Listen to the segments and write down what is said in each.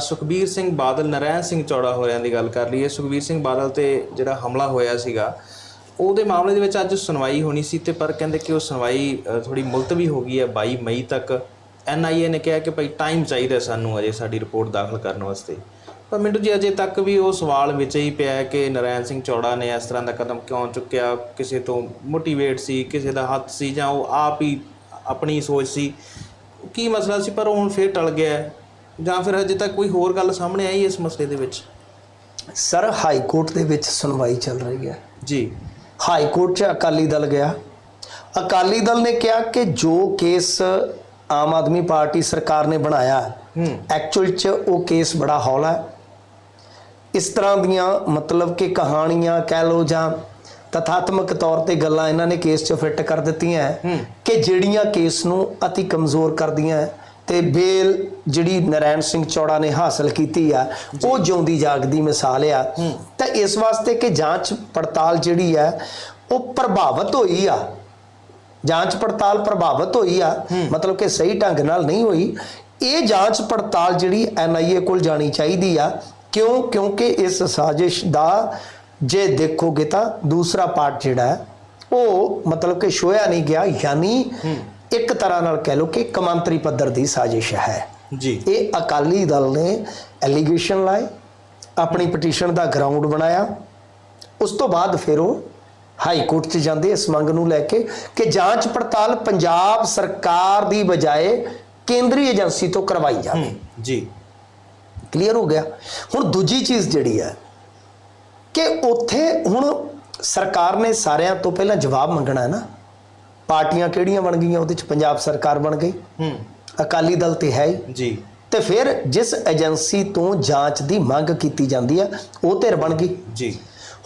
ਸੁਖਬੀਰ ਸਿੰਘ ਬਾਦਲ ਨਰੈਣ ਸਿੰਘ ਚੌੜਾ ਹੋਰਿਆਂ ਦੀ ਗੱਲ ਕਰ ਲਈਏ। ਸੁਖਬੀਰ ਸਿੰਘ ਬਾਦਲ ਤੇ ਜਿਹੜਾ ਹਮਲਾ ਹੋਇਆ ਸੀਗਾ ਉਹਦੇ ਮਾਮਲੇ ਦੇ ਵਿੱਚ ਅੱਜ ਸੁਣਵਾਈ ਹੋਣੀ ਸੀ ਤੇ ਪਰ ਕਹਿੰਦੇ ਕਿ ਉਹ ਸੁਣਵਾਈ ਅ, ਥੋੜੀ ਮੁਲਤਵੀ ਹੋ ਗਈ ਹੈ 22 ਮਈ ਤੱਕ। ਐਨਆਈਏ ਨੇ ਕਿਹਾ ਕਿ ਭਾਈ ਟਾਈਮ ਚਾਹੀਦਾ ਸਾਨੂੰ ਅਜੇ ਸਾਡੀ ਰਿਪੋਰਟ ਦਾਖਲ ਕਰਨ ਵਾਸਤੇ। ਪਰ ਮਿੰਟੂ ਜੀ ਅਜੇ ਤੱਕ ਵੀ ਉਹ ਸਵਾਲ ਵਿੱਚ ਹੀ ਪਿਆ ਹੈ ਕਿ ਨਰੈਣ ਸਿੰਘ ਚੌੜਾ ਨੇ ਇਸ ਤਰ੍ਹਾਂ ਦਾ ਕਦਮ ਕਿਉਂ ਚੁੱਕਿਆ? ਕਿਸੇ ਤੋਂ ਮੋਟੀਵੇਟ ਸੀ ਕਿਸੇ ਦਾ ਹੱਥ ਸੀ ਜਾਂ ਉਹ ਆਪ ਹੀ ਆਪਣੀ ਸੋਚ ਸੀ? ਕੀ ਮਸਲਾ ਸੀ? ਪਰ ਹੁਣ ਫੇਰ ਟਲ ਗਿਆ ਜਾਂ ਫਿਰ ਅਜੇ ਤੱਕ ਕੋਈ ਹੋਰ ਗੱਲ ਸਾਹਮਣੇ ਆਈ ਇਸ ਮਸਲੇ ਦੇ ਵਿੱਚ? ਸਰ ਹਾਈ ਕੋਰਟ ਦੇ ਵਿੱਚ ਸੁਣਵਾਈ ਚੱਲ ਰਹੀ ਹੈ। ਜੀ। ਹਾਈ ਕੋਰਟ 'ਚ ਅਕਾਲੀ ਦਲ ਗਿਆ। ਅਕਾਲੀ ਦਲ ਨੇ ਕਿਹਾ ਕਿ ਜੋ ਕੇਸ ਆਮ ਆਦਮੀ ਪਾਰਟੀ ਸਰਕਾਰ ਨੇ ਬਣਾਇਆ ਐਕਚੁਅਲ 'ਚ ਉਹ ਕੇਸ ਬੜਾ ਹੌਲਾ ਹੈ। ਇਸ ਤਰ੍ਹਾਂ ਦੀਆਂ ਮਤਲਬ ਕਿ ਕਹਾਣੀਆਂ ਕਹਿ ਲੋ ਜਾਂ ਤਥਾਤਮਕ ਤੌਰ ਤੇ ਗੱਲਾਂ ਇਹਨਾਂ ਨੇ ਕੇਸ 'ਚ ਫਿੱਟ ਕਰ ਦਿੱਤੀਆਂ। ਕਿ ਜਿਹੜੀਆਂ ਕੇਸ ਨੂੰ ਅਤੀ ਕਮਜ਼ੋਰ ਕਰਦੀਆਂ ਹੈ ਤੇ ਬੇਲ ਜਿਹੜੀ ਨਰੈਣ ਸਿੰਘ ਚੌੜਾ ਨੇ ਹਾਸਲ ਕੀਤੀ ਆ ਉਹ ਜਿਉਂਦੀ ਜਾਗਦੀ ਮਿਸਾਲ ਆ। ਤਾਂ ਇਸ ਵਾਸਤੇ ਕਿ ਜਾਂਚ ਪੜਤਾਲ ਜਿਹੜੀ ਹੈ ਉਹ ਪ੍ਰਭਾਵਿਤ ਹੋਈ ਆ। ਜਾਂਚ ਪੜਤਾਲ ਪ੍ਰਭਾਵਿਤ ਹੋਈ ਆ ਮਤਲਬ ਕਿ ਸਹੀ ਢੰਗ ਨਾਲ ਨਹੀਂ ਹੋਈ। ਇਹ ਜਾਂਚ ਪੜਤਾਲ ਜਿਹੜੀ ਐਨਆਈਏ ਕੋਲ ਜਾਣੀ ਚਾਹੀਦੀ ਆ। ਕਿਉਂ? ਕਿਉਂਕਿ ਇਸ ਸਾਜ਼ਿਸ਼ ਦਾ ਜੇ ਦੇਖੋਗੇ ਤਾਂ ਦੂਸਰਾ ਪਾਰਟ ਜਿਹੜਾ ਹੈ ਉਹ ਮਤਲਬ ਕਿ ਛੋਇਆ ਨਹੀਂ ਗਿਆ। ਯਾਨੀ ਇੱਕ ਤਰ੍ਹਾਂ ਨਾਲ ਕਹਿ ਲਓ ਕਿ ਕਮਾਂਤਰੀ ਪੱਧਰ ਦੀ ਸਾਜ਼ਿਸ਼ ਹੈ। ਜੀ। ਇਹ ਅਕਾਲੀ ਦਲ ਨੇ ਐਲੀਗੇਸ਼ਨ ਲਾਏ ਆਪਣੀ ਪਟੀਸ਼ਨ ਦਾ ਗਰਾਊਂਡ ਬਣਾਇਆ। ਉਸ ਤੋਂ ਬਾਅਦ ਫਿਰ ਉਹ ਹਾਈ ਕੋਰਟ 'ਚ ਜਾਂਦੇ ਇਸ ਮੰਗ ਨੂੰ ਲੈ ਕੇ ਕਿ ਜਾਂਚ ਪੜਤਾਲ ਪੰਜਾਬ ਸਰਕਾਰ ਦੀ ਬਜਾਏ ਕੇਂਦਰੀ ਏਜੰਸੀ ਤੋਂ ਕਰਵਾਈ ਜਾਵੇ। ਜੀ। ਕਲੀਅਰ ਹੋ ਗਿਆ। ਹੁਣ ਦੂਜੀ ਚੀਜ਼ ਜਿਹੜੀ ਹੈ ਕਿ ਉੱਥੇ ਹੁਣ ਸਰਕਾਰ ਨੇ ਸਾਰਿਆਂ ਤੋਂ ਪਹਿਲਾਂ ਜਵਾਬ ਮੰਗਣਾ ਹੈ ਨਾ। ਪਾਰਟੀਆਂ ਕਿਹੜੀਆਂ ਬਣ ਗਈਆਂ? ਉਹਦੇ 'ਚ ਪੰਜਾਬ ਸਰਕਾਰ ਬਣ ਗਈ। ਹੂੰ। ਅਕਾਲੀ ਦਲ ਤੇ ਹੈ ਹੀ। ਜੀ। ਤੇ ਫਿਰ ਜਿਸ ਏਜੰਸੀ ਤੋਂ ਜਾਂਚ ਦੀ ਮੰਗ ਕੀਤੀ ਜਾਂਦੀ ਹੈ ਉਹ ਧਿਰ ਬਣ ਗਈ। ਜੀ।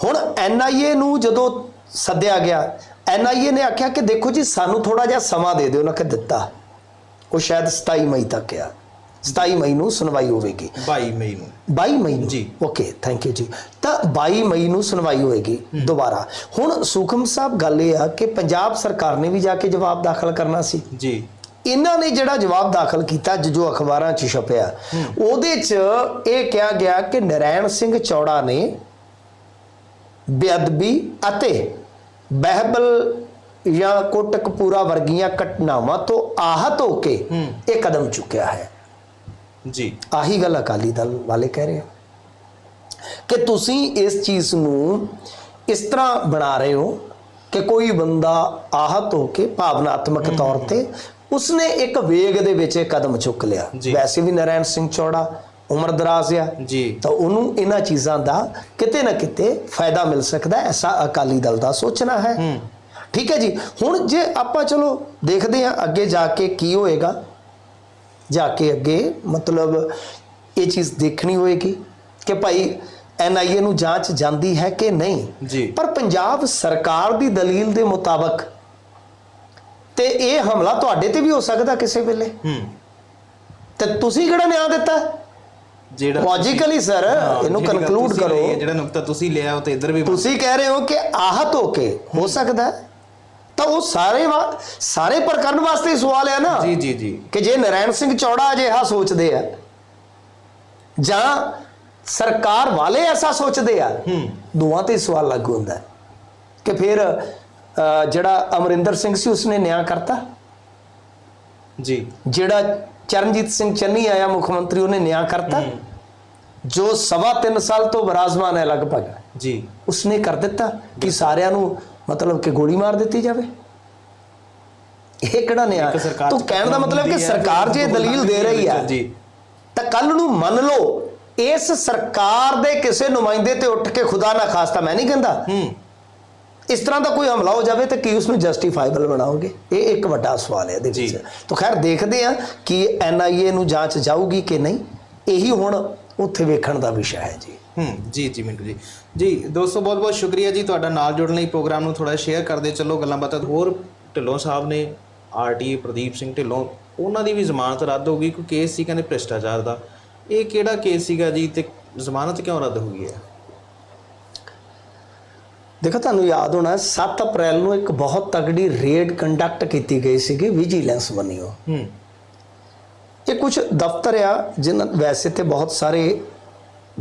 ਹੁਣ ਐਨਆਈਏ ਨੂੰ ਜਦੋਂ ਸੱਦਿਆ ਗਿਆ ਐਨਆਈਏ ਨੇ ਆਖਿਆ ਕਿ ਦੇਖੋ ਜੀ ਸਾਨੂੰ ਥੋੜਾ ਜਿਹਾ ਸਮਾਂ ਦੇ ਦਿਓ ਨਾ ਕਿ ਦਿੱਤਾ। ਉਹ ਸ਼ਾਇਦ 27 ਮਈ ਤੱਕ ਆ। 27 ਮਈ ਨੂੰ ਸੁਣਵਾਈ ਹੋਵੇਗੀ। 22 ਮਈ ਨੂੰ। 22 ਮਈ ਨੂੰ? ਜੀ। ਓਕੇ ਥੈਂਕ ਯੂ ਜੀ। ਤਾਂ 22 ਮਈ ਨੂੰ ਸੁਣਵਾਈ ਹੋਏਗੀ ਦੁਬਾਰਾ। ਹੁਣ ਸੁਖਮ ਸਾਹਿਬ ਗੱਲ ਇਹ ਆ ਕਿ ਪੰਜਾਬ ਸਰਕਾਰ ਨੇ ਵੀ ਜਾ ਕੇ ਜਵਾਬ ਦਾਖਲ ਕਰਨਾ ਸੀ। ਜੀ। ਇਹਨਾਂ ਨੇ ਜਿਹੜਾ ਜਵਾਬ ਦਾਖਲ ਕੀਤਾ ਜ- ਜੋ ਅਖਬਾਰਾਂ 'ਚ ਛਪਿਆ ਉਹਦੇ 'ਚ ਇਹ ਕਿਹਾ ਗਿਆ ਕਿ ਨਰੈਣ ਸਿੰਘ ਚੌੜਾ ਨੇ ਬੇਅਦਬੀ ਅਤੇ ਬਹਿਬਲ ਜਾਂ ਕੋਟਕਪੂਰਾ ਵਰਗੀਆਂ ਘਟਨਾਵਾਂ ਤੋਂ ਆਹਤ ਹੋ ਕੇ ਇਹ ਕਦਮ ਚੁੱਕਿਆ ਹੈ। ਜੀ। ਆਹੀ ਗੱਲ ਅਕਾਲੀ ਦਲ ਵਾਲੇ ਕਹਿ ਰਹੇ ਆ ਕਿ ਤੁਸੀਂ ਇਸ ਚੀਜ਼ ਨੂੰ ਇਸ ਤਰ੍ਹਾਂ ਬਣਾ ਰਹੇ ਹੋ ਕਿ ਕੋਈ ਬੰਦਾ ਆਹਤ ਹੋ ਕੇ ਭਾਵਨਾਤਮਕ ਤੌਰ ਤੇ ਉਸਨੇ ਇੱਕ ਵੇਗ ਦੇ ਵਿੱਚ ਇਹ ਕਦਮ ਚੁੱਕ ਲਿਆ। ਵੈਸੇ ਵੀ ਨਰੈਣ ਸਿੰਘ ਚੌੜਾ ਉਮਰ ਦਰਾਜ਼ ਆ। ਜੀ। ਤਾਂ ਉਹਨੂੰ ਇਹਨਾਂ ਚੀਜ਼ਾਂ ਦਾ ਕਿਤੇ ਨਾ ਕਿਤੇ ਫਾਇਦਾ ਮਿਲ ਸਕਦਾ ਐਸਾ ਅਕਾਲੀ ਦਲ ਦਾ ਸੋਚਣਾ ਹੈ। ਹੂੰ। ਠੀਕ ਹੈ ਜੀ। ਹੁਣ ਜੇ ਆਪਾਂ ਚਲੋ ਦੇਖਦੇ ਹਾਂ ਅੱਗੇ ਜਾ ਕੇ ਕੀ ਹੋਏਗਾ। ਜਾ ਕੇ ਅੱਗੇ ਮਤਲਬ ਇਹ ਚੀਜ਼ ਦੇਖਣੀ ਹੋਏਗੀ ਕਿ ਭਾਈ ਐਨਆਈਏ ਨੂੰ ਜਾਂਚ ਜਾਂਦੀ ਹੈ ਕਿ ਨਹੀਂ। ਜੀ। ਪਰ ਪੰਜਾਬ ਸਰਕਾਰ ਦੀ ਦਲੀਲ ਦੇ ਮੁਤਾਬਕ ਤੇ ਇਹ ਹਮਲਾ ਤੁਹਾਡੇ ਤੇ ਵੀ ਹੋ ਸਕਦਾ ਕਿਸੇ ਵੇਲੇ। ਹੂੰ। ਤੇ ਤੁਸੀਂ ਕਿਹੜਾ ਨਿਆਂ ਦਿੱਤਾ? ਜਿਹੜਾ ਲੌਜੀਕਲੀ ਸਰ ਇਹਨੂੰ ਕਨਕਲੂਡ ਕਰੋ। ਜਿਹੜਾ ਨੁਕਤਾ ਤੁਸੀਂ ਲਿਆ ਉਹ ਤੇ ਇੱਧਰ ਵੀ ਤੁਸੀਂ ਕਹਿ ਰਹੇ ਹੋ ਕਿ ਆਹਤ ਹੋ ਕੇ ਹੋ ਸਕਦਾ। ਹੈ। ਤਾਂ ਉਹ ਸਾਰੇ ਸਾਰੇ ਪ੍ਰਕਰਨ ਵਾਸਤੇ ਹੀ ਸਵਾਲ ਹੈ ਨਾ। ਜੀ ਜੀ ਜੀ। ਕਿ ਜੇ ਨਰੈਣ ਸਿੰਘ ਚੌੜਾ ਅਜਿਹਾ ਸੋਚਦੇ ਆ ਜਾਂ ਸਰਕਾਰ ਵਾਲੇ ਐਸਾ ਸੋਚਦੇ ਆ ਹੂੰ। ਦੋਵਾਂ ਤੇ ਸਵਾਲ ਲਾਗੂ ਹੁੰਦਾ ਕਿ ਫਿਰ ਜਿਹੜਾ ਅਮਰਿੰਦਰ ਸਿੰਘ ਸੀ ਉਸਨੇ ਨਿਆਂ ਕਰਤਾ? ਜੀ। ਜਿਹੜਾ ਚਰਨਜੀਤ ਸਿੰਘ ਚੰਨੀ ਆਇਆ ਮੁੱਖ ਮੰਤਰੀ ਉਹਨੇ ਨਿਆਂ ਕਰਤਾ? ਜੋ ਸਵਾ ਤਿੰਨ ਸਾਲ ਤੋਂ ਬਰਾਜ਼ਮਾਨ ਹੈ ਲਗਭਗ। ਜੀ। ਉਸਨੇ ਕਰ ਦਿੱਤਾ ਕਿ ਸਾਰਿਆਂ ਨੂੰ ਮਤਲਬ ਕਿ ਗੋਲੀ ਮਾਰ ਦਿੱਤੀ ਜਾਵੇ? ਇਹ ਕਿਹੜਾ ਨਿਆਂ ਤੂੰ ਕਹਿਣ ਦਾ ਮਤਲਬ ਕਿ ਸਰਕਾਰ ਜੇ ਦਲੀਲ ਦੇ ਰਹੀ ਹੈ ਜੀ। ਤਾਂ ਕੱਲ ਨੂੰ ਮੰਨ ਲਓ ਇਸ ਸਰਕਾਰ ਦੇ ਕਿਸੇ ਨੁਮਾਇੰਦੇ ਤੇ ਉੱਠ ਕੇ ਖੁਦਾ ਨਾ ਖਾਸਤਾ ਮੈਂ ਨਹੀਂ ਕਹਿੰਦਾ। ਹੂੰ। ਇਸ ਤਰ੍ਹਾਂ ਦਾ ਕੋਈ ਹਮਲਾ ਹੋ ਜਾਵੇ ਤਾਂ ਕੀ ਉਸ ਨੂੰ ਜਸਟੀਫਾਈਬਲ ਬਣਾਓਗੇ? ਇਹ ਇੱਕ ਵੱਡਾ ਸਵਾਲ ਹੈ ਇਹਦੇ ਵਿੱਚ। ਤਾਂ ਖੈਰ ਦੇਖਦੇ ਆ ਕਿ ਐਨਆਈਏ ਨੂੰ ਜਾਂਚ ਜਾਊਗੀ ਕਿ ਨਹੀਂ। ਇਹੀ ਹੁਣ ਉੱਥੇ ਵੇਖਣ ਦਾ ਵਿਸ਼ਾ ਹੈ ਜੀ। ਹੂੰ ਜੀ ਜੀ ਮਿੰਟੂ ਜੀ। ਜੀ ਦੋਸਤੋ ਬਹੁਤ ਬਹੁਤ ਸ਼ੁਕਰੀਆ ਜੀ ਤੁਹਾਡਾ ਨਾਲ ਜੁੜਨ ਲਈ ਪ੍ਰੋਗਰਾਮ ਨੂੰ ਥੋੜਾ ਸ਼ੇਅਰ ਕਰਦੇ ਚੱਲੋ ਗੱਲਾਂ ਬਾਤਾਂ ਹੋਰ ਢਿੱਲੋਂ ਸਾਹਿਬ ਨੇ ਆਰਟੀ ਪ੍ਰਦੀਪ ਸਿੰਘ ਢਿੱਲੋਂ ਉਹਨਾਂ ਦੀ ਵੀ ਜ਼ਮਾਨਤ ਰੱਦ ਹੋ ਗਈ ਕੋਈ ਕੇਸ ਸੀ ਕਹਿੰਦੇ ਭ੍ਰਿਸ਼ਟਾਚਾਰ ਦਾ। ਇਹ ਕਿਹੜਾ ਕੇਸ ਸੀਗਾ ਜੀ ਤੇ ਜ਼ਮਾਨਤ ਕਿਉਂ ਰੱਦ ਹੋ ਗਈ ਹੈ? ਦੇਖੋ ਤੁਹਾਨੂੰ ਯਾਦ ਹੋਣਾ 7 ਅਪ੍ਰੈਲ ਨੂੰ ਇੱਕ ਬਹੁਤ ਤਗੜੀ ਰੇਡ ਕੰਡਕਟ ਕੀਤੀ ਗਈ ਸੀਗੀ ਵਿਜੀਲੈਂਸ ਵੱਲੋਂ। ਹੂੰ। ਇਹ ਕੁਝ ਦਫ਼ਤਰ ਆ ਜਿਨ੍ਹਾਂ ਵੈਸੇ ਤੇ ਬਹੁਤ ਸਾਰੇ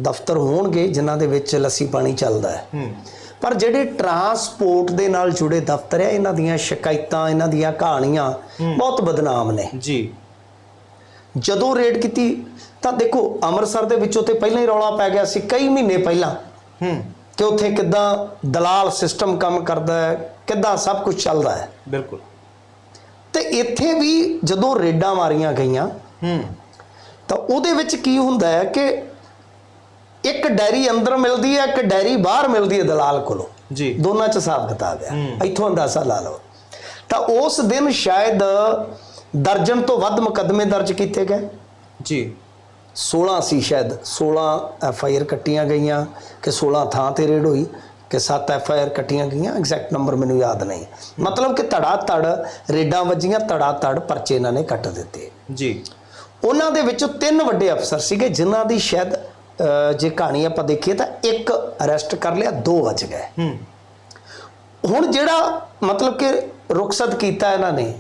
ਦਫ਼ਤਰ ਹੋਣਗੇ ਜਿਨ੍ਹਾਂ ਦੇ ਵਿੱਚ ਲੱਸੀ ਪਾਣੀ ਚੱਲਦਾ ਹੈ। ਪਰ ਜਿਹੜੇ ਟਰਾਂਸਪੋਰਟ ਦੇ ਨਾਲ ਜੁੜੇ ਦਫ਼ਤਰ ਆ ਇਹਨਾਂ ਦੀਆਂ ਸ਼ਿਕਾਇਤਾਂ ਇਹਨਾਂ ਦੀਆਂ ਕਹਾਣੀਆਂ ਬਹੁਤ ਬਦਨਾਮ ਨੇ। ਜੀ। ਜਦੋਂ ਰੇਡ ਕੀਤੀ ਤਾਂ ਦੇਖੋ ਅੰਮ੍ਰਿਤਸਰ ਦੇ ਵਿੱਚੋਂ ਤੇ ਪਹਿਲਾਂ ਹੀ ਰੌਲਾ ਪੈ ਗਿਆ ਸੀ ਕਈ ਮਹੀਨੇ ਪਹਿਲਾਂ। ਹੂੰ। ਕਿ ਉੱਥੇ ਕਿੱਦਾਂ ਦਲਾਲ ਸਿਸਟਮ ਕੰਮ ਕਰਦਾ ਹੈ ਕਿੱਦਾਂ ਸਭ ਕੁਝ ਚੱਲਦਾ ਹੈ। ਬਿਲਕੁਲ। ਤੇ ਇੱਥੇ ਵੀ ਜਦੋਂ ਰੇਡਾਂ ਮਾਰੀਆਂ ਗਈਆਂ ਹੂੰ। ਤਾਂ ਉਹਦੇ ਵਿੱਚ ਕੀ ਹੁੰਦਾ ਹੈ ਕਿ ਇੱਕ ਡੈਰੀ ਅੰਦਰ ਮਿਲਦੀ ਹੈ ਇੱਕ ਡੈਰੀ ਬਾਹਰ ਮਿਲਦੀ ਹੈ ਦਲਾਲ ਕੋਲੋਂ। ਜੀ। ਦੋਨਾਂ ਚ ਹਿਸਾਬ ਕਿਤਾਬ ਹੈ। ਹੂੰ। ਇੱਥੋਂ ਅੰਦਾਜ਼ਾ ਲਾ ਲਓ। ਤਾਂ ਉਸ ਦਿਨ ਸ਼ਾਇਦ ਦਰਜਨ ਤੋਂ ਵੱਧ ਮੁਕੱਦਮੇ ਦਰਜ ਕੀਤੇ ਗਏ। ਜੀ। 16 ਸੀ ਸ਼ਾਇਦ। 16 ਐਫ ਆਈ ਆਰ ਕੱਟੀਆਂ ਗਈਆਂ ਕਿ 16 ਥਾਂ ਤੇ ਰੇਡ ਹੋਈ ਕਿ 7 ਐਫ ਆਈ ਆਰ ਕੱਟੀਆਂ ਗਈਆਂ। ਐਗਜ਼ੈਕਟ ਨੰਬਰ ਮੈਨੂੰ ਯਾਦ ਨਹੀਂ। ਮਤਲਬ ਕਿ ਧੜਾ ਧੜ ਰੇਡਾਂ ਵੱਜੀਆਂ ਧੜਾ ਧੜ ਪਰਚੇ ਇਹਨਾਂ ਨੇ ਕੱਟ ਦਿੱਤੇ। ਜੀ। ਉਹਨਾਂ ਦੇ ਵਿੱਚੋਂ ਤਿੰਨ ਵੱਡੇ ਅਫਸਰ ਸੀਗੇ ਜਿਨ੍ਹਾਂ ਦੀ ਸ਼ਾਇਦ ਜੇ ਕਹਾਣੀ ਆਪਾਂ ਦੇਖੀਏ ਤਾਂ ਇੱਕ ਅਰੈਸਟ ਕਰ ਲਿਆ ਦੋ ਬਚ ਗਏ। ਹੁਣ ਜਿਹੜਾ ਮਤਲਬ ਕਿ ਰੁਖਸਤ ਕੀਤਾ ਇਹਨਾਂ ਨੇ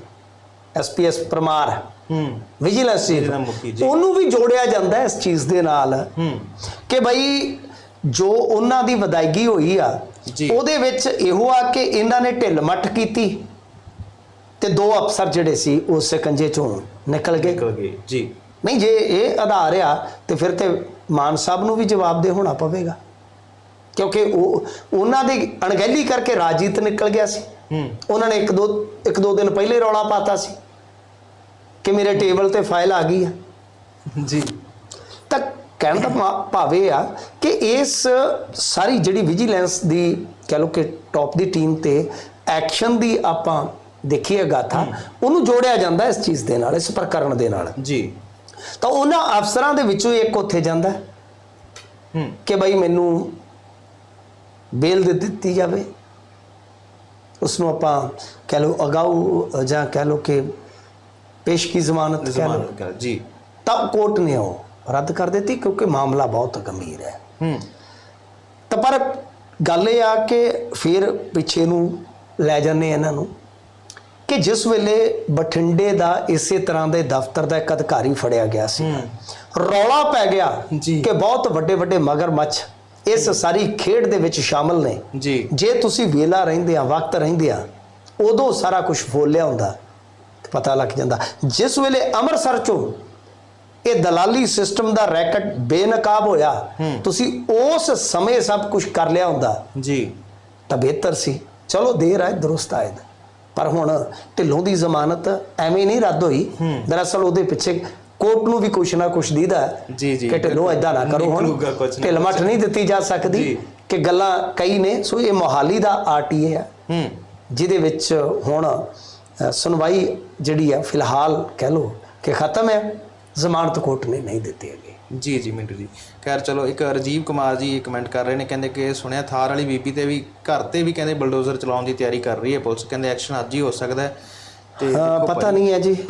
ਐਸਪੀਐਸ ਪਰਮਾਰ ਹੂੰ। ਵਿਜੀਲੈਂਸ ਜੀ। ਉਹਨੂੰ ਵੀ ਜੋੜਿਆ ਜਾਂਦਾ ਇਸ ਚੀਜ਼ ਦੇ ਨਾਲ ਹੂੰ। ਕਿ ਬਈ ਜੋ ਉਹਨਾਂ ਦੀ ਵਿਦਾਇਗੀ ਹੋਈ ਆ। ਉਹਦੇ ਵਿੱਚ ਇਹੋ ਆ ਕਿ ਇਹਨਾਂ ਨੇ ਢਿੱਲ ਮੱਠ ਕੀਤੀ। ਤੇ ਦੋ ਅਫਸਰ ਜਿਹੜੇ ਸੀ ਉਹ ਸਿਕੰਜੇ ਚੋਂ ਨਿਕਲ ਗਏ। ਨਿਕਲ ਗਏ ਜੀ। ਨਹੀਂ ਜੇ ਇਹ ਆਧਾਰ ਆ ਤੇ ਫਿਰ ਤੇ ਮਾਨ ਸਾਹਿਬ ਨੂੰ ਵੀ ਜਵਾਬਦੇ ਹੋਣਾ ਪਵੇਗਾ। ਕਿਉਂਕਿ ਉਹ ਉਹਨਾਂ ਦੀ ਅਣਗਹਿਲੀ ਕਰਕੇ ਰਾਜੀਤ ਨਿਕਲ ਗਿਆ ਸੀ। ਹੂੰ। ਉਹਨਾਂ ਨੇ ਇੱਕ ਦੋ ਇੱਕ ਦੋ ਦਿਨ ਪਹਿਲੇ ਰੌਲਾ ਪਾਤਾ ਸੀ ਕਿ ਮੇਰੇ ਟੇਬਲ ਤੇ ਫਾਈਲ ਆ ਗਈ ਆ। ਜੀ। ਤਾਂ ਕਹਿਣ ਦਾ ਭਾਵ ਆ ਕਿ ਇਸ ਸਾਰੀ ਜਿਹੜੀ ਵਿਜੀਲੈਂਸ ਦੀ ਕਹ ਲਓ ਕਿ ਟੌਪ ਦੀ ਟੀਮ ਤੇ ਐਕਸ਼ਨ ਦੀ ਆਪਾਂ ਦੇਖੀਏ ਗਾਥਾ ਉਹਨੂੰ ਜੋੜਿਆ ਜਾਂਦਾ ਇਸ ਚੀਜ਼ ਦੇ ਨਾਲ ਇਸ ਪ੍ਰਕਰਨ ਦੇ ਨਾਲ। ਜੀ। ਤਾਂ ਉਹਨਾਂ ਅਫਸਰਾਂ ਦੇ ਵਿੱਚੋਂ ਇੱਕ ਉੱਥੇ ਜਾਂਦਾ ਹੈ ਹੂੰ। ਕਿ ਬਈ ਮੈਨੂੰ ਬੇਲ ਦੇ ਦਿੱਤੀ ਜਾਵੇ। ਉਸ ਨੂੰ ਆਪਾਂ ਕਹਿ ਲਓ ਅਗਾਊ ਜਾਂ ਕਹਿ ਲਓ ਕਿ ਪੇਸ਼ਗੀ ਜ਼ਮਾਨਤ ਕਹਿ ਲਓ। ਜੀ। ਤਾਂ ਕੋਰਟ ਨੇ ਉਹ ਰੱਦ ਕਰ ਦਿੱਤੀ ਕਿਉਂਕਿ ਮਾਮਲਾ ਬਹੁਤ ਗੰਭੀਰ ਹੈ। ਹੂੰ। ਤਾਂ ਪਰ ਗੱਲ ਇਹ ਆ ਕਿ ਫਿਰ ਪਿੱਛੇ ਨੂੰ ਲੈ ਜਾਂਦੇ ਇਹਨਾਂ ਨੂੰ। ਕਿ ਜਿਸ ਵੇਲੇ ਬਠਿੰਡੇ ਦਾ ਇਸੇ ਤਰ੍ਹਾਂ ਦੇ ਦਫ਼ਤਰ ਦਾ ਇੱਕ ਅਧਿਕਾਰੀ ਫੜਿਆ ਗਿਆ ਸੀ ਰੌਲਾ ਪੈ ਗਿਆ। ਕਿ ਬਹੁਤ ਵੱਡੇ ਵੱਡੇ ਮਗਰਮੱਛ ਇਸ ਸਾਰੀ ਖੇਡ ਦੇ ਵਿੱਚ ਸ਼ਾਮਲ ਨੇ। ਜੀ। ਜੇ ਤੁਸੀਂ ਵੇਲਾ ਰਹਿੰਦੇ ਆ ਵਕਤ ਰਹਿੰਦੇ ਆ ਉਦੋਂ ਸਾਰਾ ਕੁਝ ਫੋਲਿਆ ਹੁੰਦਾ ਪਤਾ ਲੱਗ ਜਾਂਦਾ। ਜਿਸ ਵੇਲੇ ਅੰਮ੍ਰਿਤਸਰ ਚੋਂ ਇਹ ਦਲਾਲੀ ਸਿਸਟਮ ਦਾ ਰੈਕਟ ਬੇਨਕਾਬ ਹੋਇਆ ਤੁਸੀਂ ਉਸ ਸਮੇਂ ਸਭ ਕੁਝ ਕਰ ਲਿਆ ਹੁੰਦਾ। ਜੀ। ਤਾਂ ਬਿਹਤਰ ਸੀ। ਚਲੋ ਦੇਰ ਆਏ ਦਰੁਸਤ ਆਏ ਪਰ ਹੁਣ ਢਿੱਲੋਂ ਦੀ ਜ਼ਮਾਨਤ ਐਵੇਂ ਨਹੀਂ ਰੱਦ ਹੋਈ। ਦਰਅਸਲ ਉਹਦੇ ਪਿੱਛੇ ਕੋਰਟ ਨੂੰ ਵੀ ਕੁਛ ਨਾ ਕੁਛ ਦੀਦਾ ਹੈ ਜੀ, ਜੀ, ਕਿ ਢਿੱਲੋਂ ਐਦਾਂ ਨਾ ਕਰੋ ਹੁਣ। ਨਿਕਲੂਗਾ ਕੁਛ ਨਾ ਢਿੱਲ ਮੱਠ ਨਹੀਂ ਦਿੱਤੀ ਜਾ ਸਕਦੀ। ਕਿ ਗੱਲਾਂ ਕਈ ਨੇ। ਸੋ ਇਹ ਮੋਹਾਲੀ ਦਾ ਆਰਟੀਏ ਹੂੰ। ਜਿਹਦੇ ਵਿੱਚ ਹੁਣ ਸੁਣਵਾਈ ਜਿਹੜੀ ਆ ਫਿਲਹਾਲ ਕਹਿ ਲੋ ਕਿ ਖਤਮ ਹੈ। ਜ਼ਮਾਨਤ ਕੋਰਟ ਨੇ ਨਹੀਂ ਦਿੱਤੀ ਹੈਗੀ ਜੀ ਜੀ ਮਿੰਟੂ ਜੀ। ਖੈਰ ਚਲੋ ਇੱਕ ਰਾਜੀਵ ਕੁਮਾਰ ਜੀ ਕਮੈਂਟ ਕਰ ਰਹੇ ਨੇ ਕਹਿੰਦੇ ਕਿ ਸੁਣਿਆ ਥਾਰ ਵਾਲੀ ਬੀਬੀ ਤੇ ਵੀ ਘਰ ਤੇ ਵੀ ਕਹਿੰਦੇ ਬਲਡੋਜ਼ਰ ਚਲਾਉਣ ਦੀ ਤਿਆਰੀ ਕਰ ਰਹੀ ਹੈ ਪੁਲਿਸ। ਕਹਿੰਦੇ ਐਕਸ਼ਨ ਅੱਜ ਹੀ ਹੋ ਸਕਦਾ ਹੈ। ਤੇ ਪਤਾ ਨਹੀਂ ਹੈ ਜੀ।